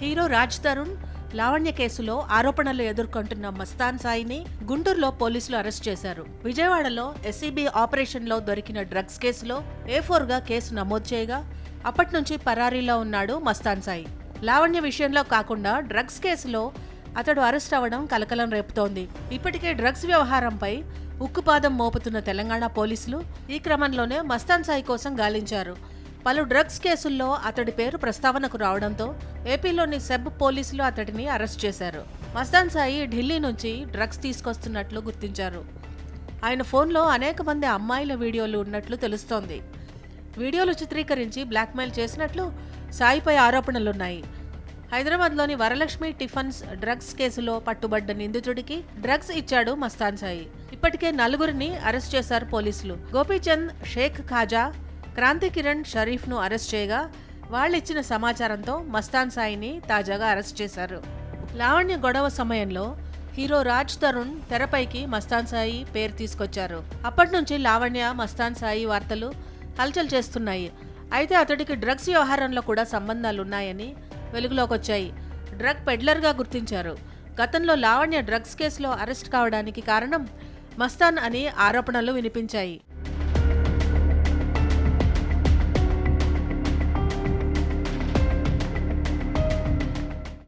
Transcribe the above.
Hero Raj Tarun Lavanya కేసులో ఆరోపణలు ఎదుర్కొంటున్న మస్తాన్ సాయిని గుంటూరులో పోలీసులు అరెస్ట్ చేశారు. విజయవాడలో ఎస్సీబీ ఆపరేషన్లో దొరికిన డ్రగ్స్ కేసులో ఏ గా కేసు నమోదు చేయగా అప్పటి నుంచి పరారీలో ఉన్నాడు మస్తాన్ సాయి. లావణ్య విషయంలో కాకుండా డ్రగ్స్ కేసులో అతడు అరెస్ట్ అవ్వడం కలకలం రేపుతోంది. ఇప్పటికే డ్రగ్స్ వ్యవహారంపై ఉక్కుపాదం మోపుతున్న తెలంగాణ పోలీసులు ఈ క్రమంలోనే మస్తాన్ సాయి కోసం గాలించారు. పలు డ్రగ్స్ కేసుల్లో అతడి పేరు ప్రస్తావనకు రావడంతో ఏపీలోని సెబ్ పోలీసులు అతడిని అరెస్ట్ చేశారు. మస్తాన్ సాయి ఢిల్లీ నుంచి డ్రగ్స్ తీసుకొస్తున్నట్లు గుర్తించారు. ఆయన ఫోన్లో అనేక మంది అమ్మాయిల వీడియోలు ఉన్నట్లు తెలుస్తోంది. వీడియోలు చిత్రీకరించి బ్లాక్మెయిల్ చేసినట్లు సాయిపై ఆరోపణలున్నాయి. హైదరాబాద్లోని వరలక్ష్మి టిఫన్స్ డ్రగ్స్ కేసులో పట్టుబడ్డ నిందితుడికి డ్రగ్స్ ఇచ్చాడు మస్తాన్ సాయి. ఇప్పటికే నలుగురిని అరెస్ట్ చేశారు పోలీసులు. గోపీచంద్ షేక్ ఖాజా క్రాంతి కిరణ్ షరీఫ్ను అరెస్ట్ చేయగా వాళ్ళిచ్చిన సమాచారంతో మస్తాన్ సాయిని తాజాగా అరెస్ట్ చేశారు. లావణ్య గొడవ సమయంలో హీరో రాజ్ తరుణ్ తెరపైకి మస్తాన్ సాయి పేరు తీసుకొచ్చారు. అప్పటి నుంచి లావణ్య మస్తాన్ సాయి వార్తలు హల్చల్ చేస్తున్నాయి. అయితే అతడికి డ్రగ్స్ వ్యవహారంలో కూడా సంబంధాలున్నాయని వెలుగులోకొచ్చాయి. డ్రగ్ పెడ్లర్గా గుర్తించారు. గతంలో లావణ్య డ్రగ్స్ కేసులో అరెస్ట్ కావడానికి కారణం మస్తాన్ అని ఆరోపణలు వినిపించాయి.